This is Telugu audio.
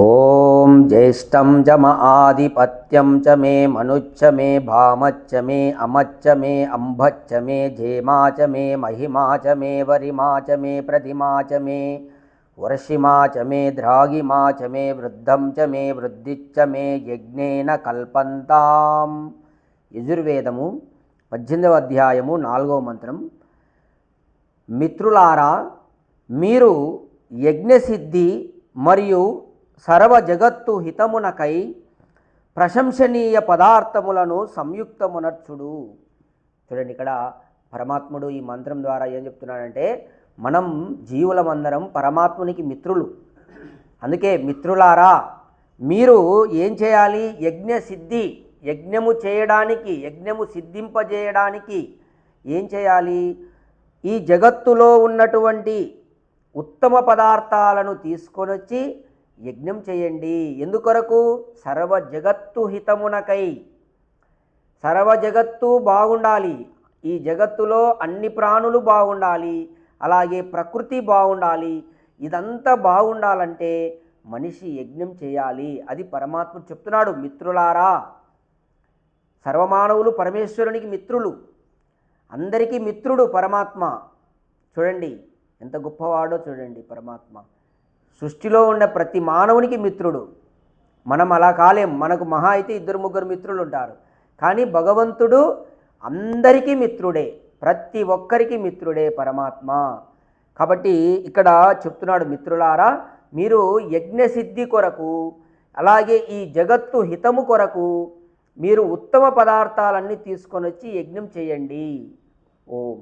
ఓం జ్యేష్టం జమ ఆధిపత్యం చ మే మనుచ్చ మే భామచ్చ మే అమచ్చ మే అంభచ్చ మే ధేమాచ మే మహిమాచ మే వరిమాచ మే ప్రతిమాచ మే వర్షిమాచ మే ద్రాగిమాచ మే వృద్ధం చ మే వృద్ధిచ్చ మే యజ్ఞేన కల్పంతాం. యజుర్వేదము పద్దెనిమిదవ అధ్యాయము నాలుగవ మంత్రం. మిత్రులారా మీరు యజ్ఞసిద్ధి మరియు సర్వ జగత్తు హితమునకై ప్రశంసనీయ పదార్థములను సంయుక్తమునర్చుడు. చూడండి ఇక్కడ పరమాత్ముడు ఈ మంత్రం ద్వారా ఏం చెప్తున్నాడంటే మనం జీవులమందరం పరమాత్మునికి మిత్రులు. అందుకే మిత్రులారా మీరు ఏం చేయాలి? యజ్ఞ సిద్ధి యజ్ఞము చేయడానికి యజ్ఞము సిద్ధింపజేయడానికి ఏం చేయాలి? ఈ జగత్తులో ఉన్నటువంటి ఉత్తమ పదార్థాలను తీసుకొని వచ్చి యజ్ఞం చేయండి. ఎందుకొరకు? సర్వ జగత్తు హితమునకై. సర్వ జగత్తు బాగుండాలి. ఈ జగత్తులో అన్ని ప్రాణులు బాగుండాలి. అలాగే ప్రకృతి బాగుండాలి. ఇదంతా బాగుండాలంటే మనిషి యజ్ఞం చేయాలి. అది పరమాత్మ చెప్తున్నాడు మిత్రులారా. సర్వమానవులు పరమేశ్వరునికి మిత్రులు. అందరికీ మిత్రుడు పరమాత్మ. చూడండి ఎంత గొప్పవాడో చూడండి పరమాత్మ. సృష్టిలో ఉన్న ప్రతి మానవునికి మిత్రుడు. మనం అలా కాలేం. మనకు మహా అయితే ఇద్దరు ముగ్గురు మిత్రులు ఉంటారు కానీ భగవంతుడు అందరికీ మిత్రుడే. ప్రతి ఒక్కరికి మిత్రుడే పరమాత్మ. కాబట్టి ఇక్కడ చెప్తున్నాడు మిత్రులారా మీరు యజ్ఞసిద్ధి కొరకు అలాగే ఈ జగత్తు హితము కొరకు మీరు ఉత్తమ పదార్థాలన్నీ తీసుకొని వచ్చి యజ్ఞం చేయండి. ఓం.